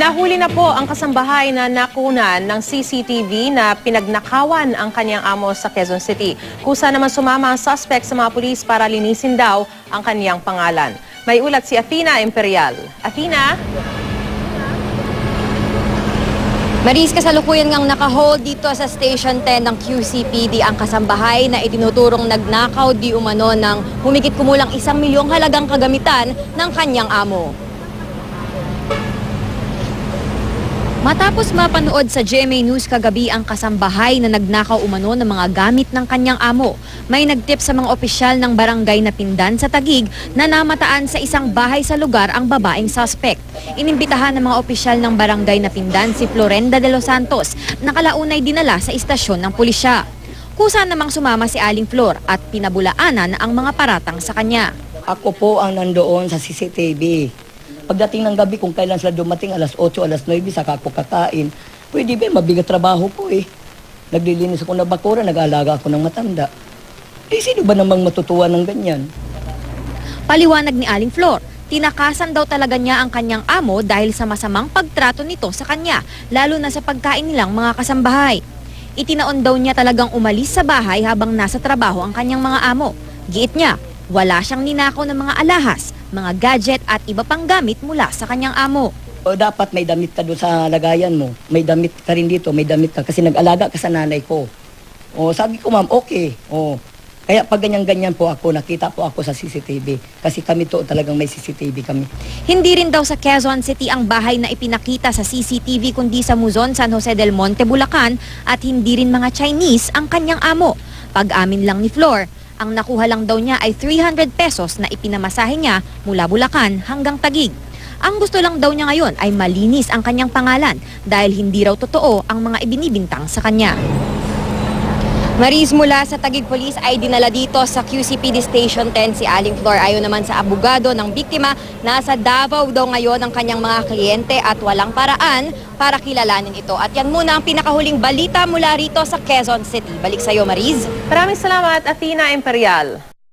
Nahuli na po ang kasambahay na nakunan ng CCTV na pinagnakawan ang kanyang amo sa Quezon City. Kusa naman sumama ang suspect sa mga pulis para linisin daw ang kanyang pangalan. May ulat si Athena Imperial. Athena? Maris, kasalukuyan ngang nakahold dito sa Station 10 ng QCPD ang kasambahay na itinuturong nagnakaw di umano ng humigit kumulang isang milyong halagang kagamitan ng kanyang amo. Matapos mapanood sa GMA News kagabi ang kasambahay na nagnakaw umano ng mga gamit ng kanyang amo, may nagtip sa mga opisyal ng barangay na Pindan sa Tagig na namataan sa isang bahay sa lugar ang babaeng suspect. Inimbitahan ng mga opisyal ng barangay na Pindan si Florenda de los Santos na kalaunay dinala sa istasyon ng pulisya. Kusa namang sumama si Aling Flor at pinabulaanan ang mga paratang sa kanya. Ako po ang nandoon sa CCTV. Pagdating ng gabi, kung kailan sila dumating, alas 8, alas 9, saka ako kakain. Pwede ba, mabigat trabaho po eh. Naglilinis ako ng bakura, nag-aalaga ako ng matanda. Eh, sino ba namang matutuwa ng ganyan? Paliwanag ni Aling Flor, tinakasan daw talaga niya ang kanyang amo dahil sa masamang pagtrato nito sa kanya, lalo na sa pagkain nilang mga kasambahay. Itinaon daw niya talagang umalis sa bahay habang nasa trabaho ang kanyang mga amo. Giit niya, wala siyang ninakaw ng mga alahas, mga gadget at iba pang gamit mula sa kanyang amo. O dapat may damit ka doon sa lagayan mo. May damit ka rin dito, may damit ka. Kasi nag-alaga ka sa nanay ko. O sabi ko, ma'am, okay. O, kaya pag ganyan-ganyan po ako, nakita po ako sa CCTV. Kasi kami to talagang may CCTV kami. Hindi rin daw sa Quezon City ang bahay na ipinakita sa CCTV kundi sa Muzon, San Jose del Monte, Bulacan at hindi rin mga Chinese ang kanyang amo. Pag-amin lang ni Flor, ang nakuha lang daw niya ay 300 pesos na ipinamasahe niya mula Bulacan hanggang Tagig. Ang gusto lang daw niya ngayon ay malinis ang kanyang pangalan dahil hindi raw totoo ang mga ibinibintang sa kanya. Maris mula sa Tagig Police ay dinala dito sa QCPD Station 10 si Aling Flor. Ayon naman sa abogado ng biktima, nasa Davao daw ngayon ang kanyang mga kliyente at walang paraan para kilalanin ito. At yan muna ang pinakahuling balita mula rito sa Quezon City. Balik sa iyo, Maris. Maraming salamat, Athena Imperial.